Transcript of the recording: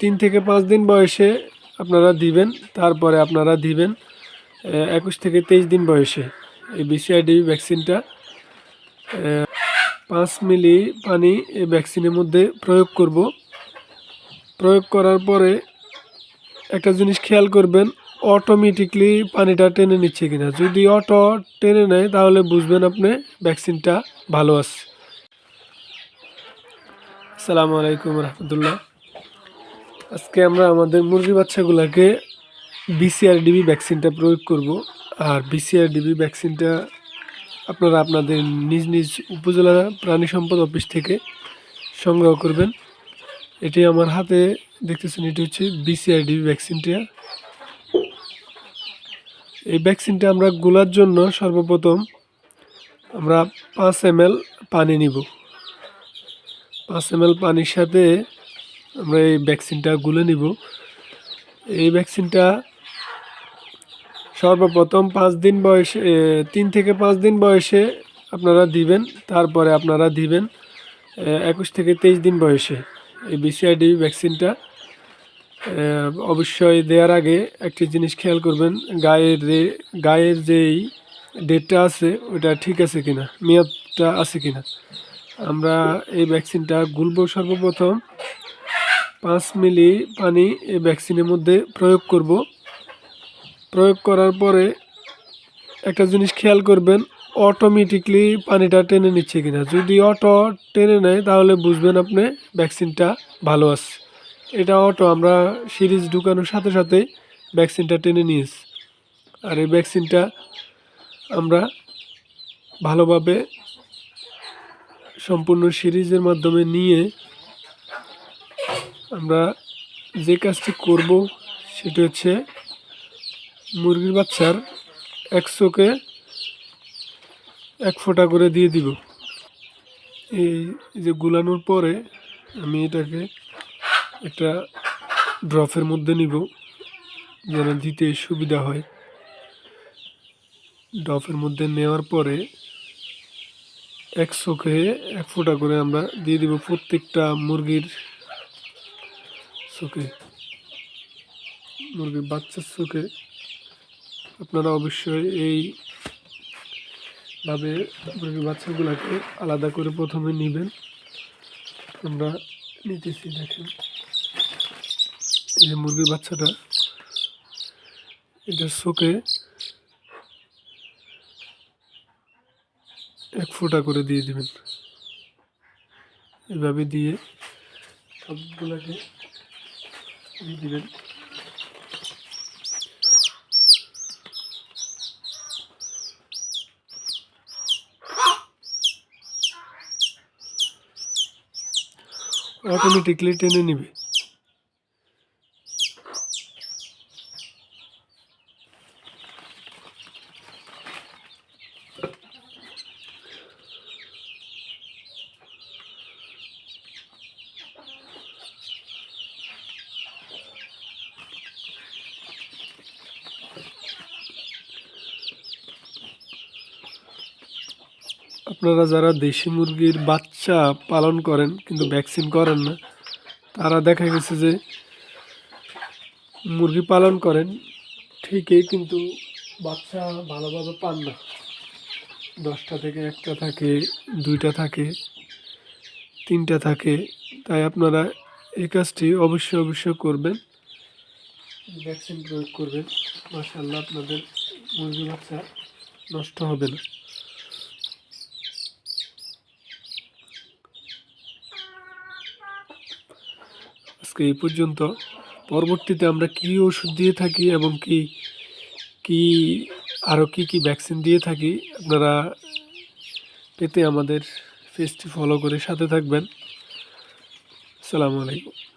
তিন থেকে পাঁচ দিন বয়সে আপনারা দিবেন, তারপরে আপনারা দিবেন একুশ থেকে তেইশ দিন বয়সে এই বিসিআইডি ভ্যাকসিনটা পাঁচ মিলি পানি এই ভ্যাকসিনের মধ্যে প্রয়োগ করব। প্রয়োগ করার পরে একটা জিনিস খেয়াল করবেন অটোমেটিকলি পানিটা টেনে নিচ্ছে কিনা। যদি অটো টেনে নেয়, তাহলে বুঝবেন আপনি ভ্যাকসিনটা ভালো আছে। আসসালামু আলাইকুম রহমতুল্লাহ। আজকে আমরা আমাদের মুরগি বাচ্চাগুলোকে বিসিআরডিবি ভ্যাকসিনটা প্রয়োগ করব। আর বিসিআরডিবি ভ্যাকসিনটা আপনারা আপনাদের নিজ নিজ উপজেলা প্রাণী সম্পদ অফিস থেকে সংগ্রহ করবেন। এটি আমার হাতে দেখতেছেন, এটি হচ্ছে বিসিআরডিবি ভ্যাকসিনটা এই ভ্যাকসিনটা আমরা গোলার জন্য সর্বপ্রথম আমরা পাঁচ এম পানি নিব। পাঁচ এম পানির সাথে আমরা এই ভ্যাকসিনটা গুলে নিব। এই ভ্যাকসিনটা সর্বপ্রথম পাঁচ দিন বয়সে তিন থেকে পাঁচ দিন বয়সে আপনারা দিবেন, তারপরে আপনারা দিবেন একুশ থেকে তেইশ দিন বয়সে এই বিসিআইডি ভ্যাকসিনটা। অবশ্যই দেওয়ার আগে একটি জিনিস খেয়াল করবেন, গায়ের গায়ের যেই ডেটটা আছে, ওটা ঠিক আছে কিনা, মেয়াদটা আছে কিনা। আমরা এই ভ্যাকসিনটা গুলব সর্বপ্রথম। পাঁচ মিলি পানি এই ভ্যাকসিনের মধ্যে প্রয়োগ করব। প্রয়োগ করার পরে একটা জিনিস খেয়াল করবেন অটোমেটিকলি পানিটা টেনে নিচ্ছে কিনা। যদি অটো টেনে নেয়, তাহলে বুঝবেন আপনি ভ্যাকসিনটা ভালো আছে। এটা অটো আমরা সিরিজ ঢুকানোর সাথে সাথে ভ্যাকসিনটা টেনে নিয়েছি। আর এই ভ্যাকসিনটা আমরা ভালোভাবে সম্পূর্ণ সিরিজের মাধ্যমে নিয়ে আমরা যে কাজটি করব সেটি হচ্ছে মুরগির বাচ্চার একশোকে এক ফোঁটা করে দিয়ে দিব। এই যে গুলানোর পরে আমি এটাকে একটা ড্রপের মধ্যে নিব যেন দিতে সুবিধা হয়। ড্রপের মধ্যে নেওয়ার পরে এক চোখে এক ফোঁটা করে আমরা দিয়ে দিব প্রত্যেকটা মুরগির চোখে, মুরগির বাচ্চার চোখে আপনারা অবশ্যই এই ভাবে মুরগির বাচ্চাগুলোকে আলাদা করে প্রথমে নেবেন। আমরা নিতেছি, দেখেন। এই মুরগির বাচ্চাটা এটার চোখে এক ফোঁটা করে দিয়ে দিবেন। এভাবে দিয়ে সবগুলোকে দিবেন। অটোমেটিকলি টেনে নিবে। আপনারা যারা দেশি মুরগির বাচ্চা পালন করেন, কিন্তু ভ্যাকসিন করেন না, তারা দেখা গেছে যে মুরগি পালন করেন, ঠিকই কিন্তু বাচ্চা ভালোভাবে পান না। দশটা থেকে একটা থাকে, দুইটা থাকে, তিনটা থাকে, তাই আপনারা এই কাজটি অবশ্যই অবশ্যই করবেন। ভ্যাকসিন প্রয়োগ করবেন মাসাল্লাহ আপনাদের মুরগি বাচ্চা নষ্ট হবে না। আজকে এই পর্যন্ত। পরবর্তীতে আমরা কী ওষুধ দিয়ে থাকি এবং কি কি আরও কি কি ভ্যাকসিন দিয়ে থাকি, আপনারা পেতে আমাদের পেজটি ফলো করে সাথে থাকবেন। আসসালামু আলাইকুম।